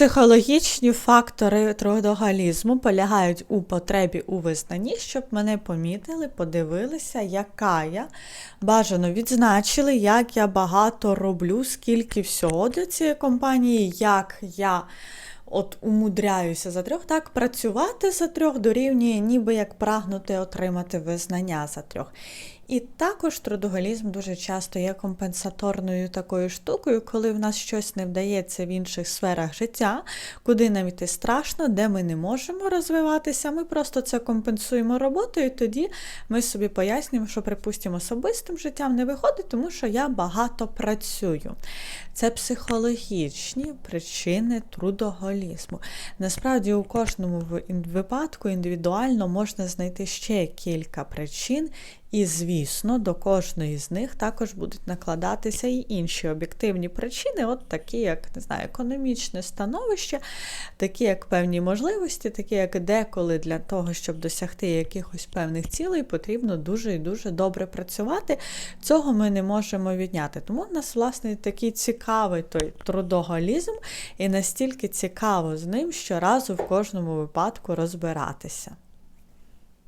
Психологічні фактори трудоголізму полягають у потребі у визнанні, щоб мене помітили, подивилися, яка я. Бажано відзначили, як я багато роблю, скільки всього для цієї компанії, як я от умудряюся за трьох, так працювати за трьох дорівнює, ніби як прагнути отримати визнання за трьох. І також трудоголізм дуже часто є компенсаторною такою штукою, коли в нас щось не вдається в інших сферах життя, куди нам іти страшно, де ми не можемо розвиватися. Ми просто це компенсуємо роботою, і тоді ми собі пояснюємо, що, припустимо, особистим життям не виходить, тому що я багато працюю. Це психологічні причини трудоголізму. Насправді, у кожному випадку індивідуально можна знайти ще кілька причин. І, звісно, до кожної з них також будуть накладатися і інші об'єктивні причини, от такі, як не знаю, економічне становище, такі як певні можливості, такі як деколи для того, щоб досягти якихось певних цілей, потрібно дуже і дуже добре працювати. Цього ми не можемо відняти. Тому в нас, власне, такий цікавий той трудоголізм, і настільки цікаво з ним щоразу в кожному випадку розбиратися.